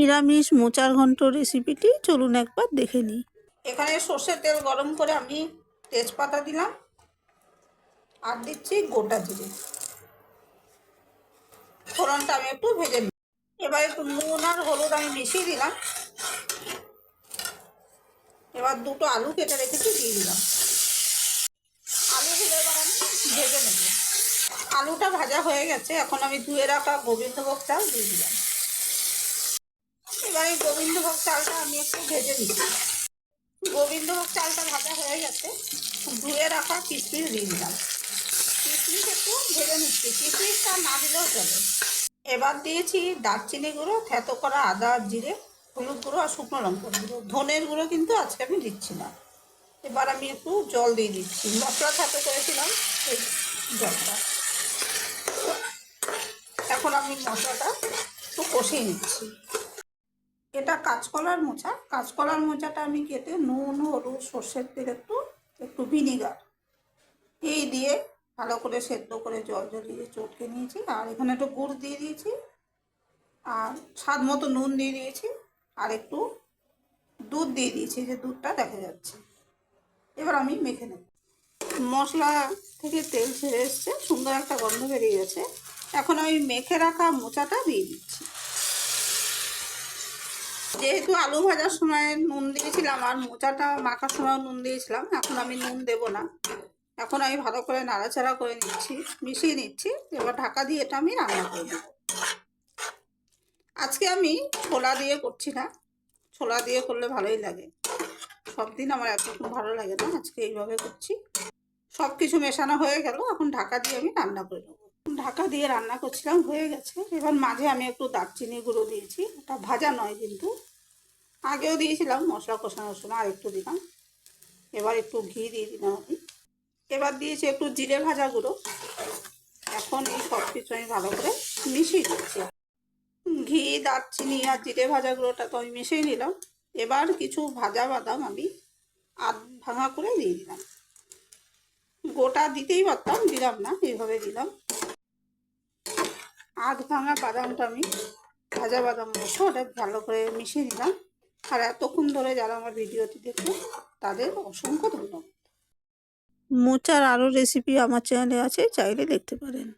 নিরামিষ মোচার ঘন্ট রেসিপিটি চলুন একবার দেখে নিই। এখানে সর্ষের তেল গরম করে আমি তেজপাতা দিলাম আর দিচ্ছি গোটা জিরে। ফোড়নটা আমি একটু ভেজে নিই। এবার একটু নুন আর হলুদ আমি মিশিয়ে দিলাম। এবার দুটো আলু কেটে রেখেছি, দিয়ে দিলাম। আলুগুলো এবার আমি ভেজে নেব। আলুটা ভাজা হয়ে গেছে, এখন আমি ধুয়ে রাখা গোবিন্দভোগ চাল দিয়ে দিলাম। এবার গোবিন্দভোগ চালটা আমি একটু ভেজে দিচ্ছি গোবিন্দভোগ চালটা ভাজা হয়ে গেছে। ধুয়ে রাখা কিশমিশ দিয়ে দিলাম কিশমিশ একটু ভেজে নিচ্ছি। কিশমিশটা না দিলেও চলে। এবার দিয়েছি দারচিনি গুঁড়ো, থেতো করা আদা আর জিরে, হলুদ গুঁড়ো আর শুকনো লঙ্কার গুঁড়ো। ধনের গুঁড়ো কিন্তু আজকে আমি দিচ্ছি না। এবার আমি একটু জল দিয়ে দিচ্ছি। মশলা থেতো করেছিলাম এই জলটা। এখন আমি মশলাটা একটু কষিয়ে নিচ্ছি। এটা কাঁচকলার মোচা। কাঁচকলার মোচাটা আমি কেটে নুন, হলুদ, সর্ষের তেল, একটু একটু ভিনিগার এই দিয়ে ভালো করে সেদ্ধ করে জল জল জ্বলিয়ে চটকে নিয়েছি। আর এখানে একটু গুড় দিয়ে দিয়েছি। আর স্বাদ মতো নুন দিয়ে দিয়েছি। আর একটু দুধ দিয়ে দিয়েছি, যে দুধটা দেখা যাচ্ছে। এবার আমি মেখে নেব। মশলা থেকে তেল ছেড়ে এসছে, সুন্দর একটা গন্ধ বেরিয়ে গেছে। এখন আমি মেখে রাখা মোচাটা দিয়ে দিচ্ছি। যেহেতু আলু ভাজার সময় নুন দিয়েছিলাম আর মোচাটা মাখার সময় নুন দিয়েছিলাম, এখন আমি নুন দেব না। এখন আমি ভালো করে নাড়াচাড়া করে নিচ্ছি, মিশিয়ে নিচ্ছি, এবার ঢাকা দিয়ে এটা আমি রান্না করে আজকে আমি ছোলা দিয়ে করছি না, ছোলা দিয়ে করলে ভালোই লাগে। সব দিন আমার এতক্ষণ ভালো লাগে না, আজকে এইভাবে করছি। সব কিছু মেশানো হয়ে গেল, এখন ঢাকা দিয়ে আমি রান্না করে নেব। ঢাকা দিয়ে রান্না করছিলাম, হয়ে গেছে। এবার মাঝে আমি একটু দারচিনি গুঁড়ো দিয়েছি। ওটা ভাজা নয় কিন্তু। আগেও দিয়েছিলাম, মশলা কষানোর সময় আর একটু দিলাম। এবার একটু ঘি দিয়ে দিলাম আমি। এবার দিয়েছি একটু জিরে ভাজা গুঁড়ো। এখন এই সব কিছু আমি ভালো করে মিশিয়ে দিচ্ছি। ঘি, দারচিনি আর জিরে ভাজা গুঁড়োটা তো আমি মিশিয়ে নিলাম। এবার কিছু ভাজা বাদাম আমি আধ ভাঙা করে দিয়ে দিলাম। গোটা দিতেই পারতাম, দিলাম না, এইভাবে দিলাম। আধ ভাঙা বাদামটা আমি ভাজা বাদাম মতো ওটা ভালো করে মিশিয়ে নিলাম। আর এতক্ষণ ধরে যারা আমার ভিডিওটি দেখল তাদের অসংখ্য ধন্যবাদ। মোচার আরও রেসিপি আমার চ্যানেলে আছে, চাইলে দেখতে পারেন।